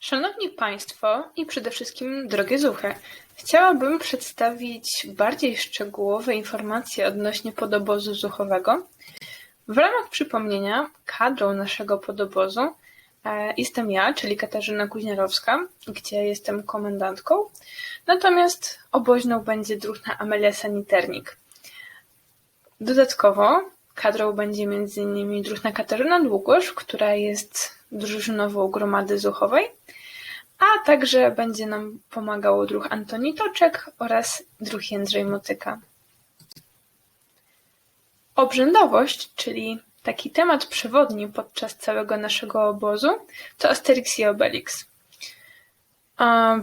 Szanowni Państwo i przede wszystkim drogie zuchy, chciałabym przedstawić bardziej szczegółowe informacje odnośnie podobozu zuchowego. W ramach przypomnienia kadrą naszego podobozu e, jestem ja, czyli Katarzyna Kuźniarowska, gdzie jestem komendantką, natomiast oboźną będzie druhna Amelia Saniternik. Dodatkowo kadrą będzie m.in. druhna Katarzyna Długosz, która jest drużynową gromady zuchowej, a także będzie nam pomagał druh Antoni Toczek oraz druh Jędrzej Motyka. Obrzędowość, czyli taki temat przewodni podczas całego naszego obozu, to Asterix i Obelix.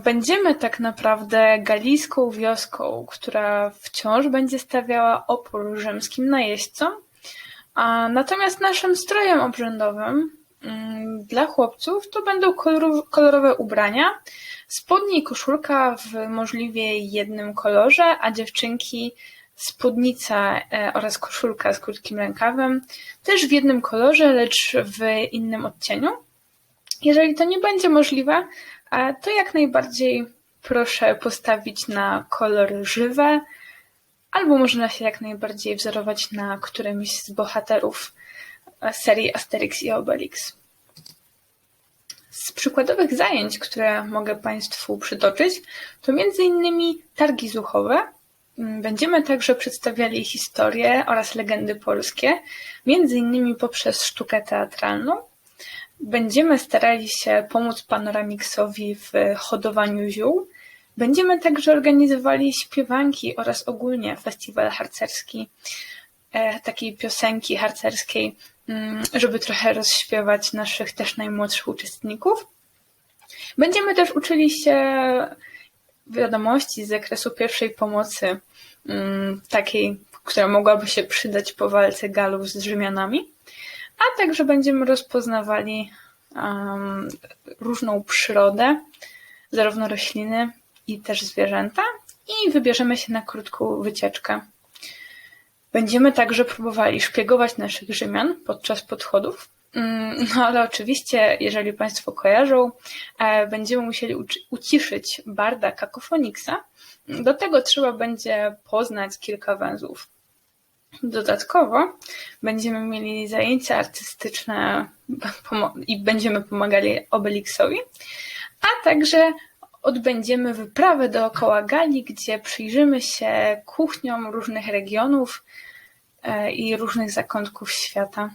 Będziemy tak naprawdę galijską wioską, która wciąż będzie stawiała opór rzymskim najeźdźcom, natomiast naszym strojem obrzędowym dla chłopców to będą koloro- kolorowe ubrania, spodnie i koszulka w możliwie jednym kolorze, a dziewczynki spódnica e, oraz koszulka z krótkim rękawem też w jednym kolorze, lecz w innym odcieniu. Jeżeli to nie będzie możliwe, e, to jak najbardziej proszę postawić na kolory żywe, albo można się jak najbardziej wzorować na którymś z bohaterów serii Asterix i Obelix. Z przykładowych zajęć, które mogę Państwu przytoczyć, to innymi targi zuchowe. Mm, Będziemy także przedstawiali historię oraz legendy polskie, innymi poprzez sztukę teatralną. Będziemy starali się pomóc panoramiksowi w hodowaniu ziół. Będziemy także organizowali śpiewanki oraz ogólnie festiwal harcerski, takiej piosenki harcerskiej, mm, żeby trochę rozśpiewać naszych też najmłodszych uczestników. Będziemy też uczyli się wiadomości z zakresu pierwszej pomocy, mm, takiej, która mogłaby się przydać po walce Galów z Rzymianami, a także będziemy rozpoznawali em, różną przyrodę, zarówno rośliny i też zwierzęta i wybierzemy się na krótką wycieczkę. Będziemy także próbowali szpiegować naszych Rzymian podczas podchodów. Mm, No ale oczywiście, jeżeli Państwo kojarzą, e, będziemy musieli uci- uciszyć barda Kakofoniksa. Do tego trzeba będzie poznać kilka węzłów. Dodatkowo będziemy mieli zajęcia artystyczne i będziemy pomagali Obelixowi, a także odbędziemy wyprawę dookoła Galii, gdzie przyjrzymy się kuchniom różnych regionów e, i różnych zakątków świata.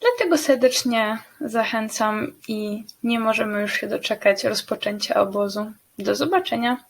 Dlatego serdecznie zachęcam i nie możemy już się doczekać rozpoczęcia obozu. Do zobaczenia!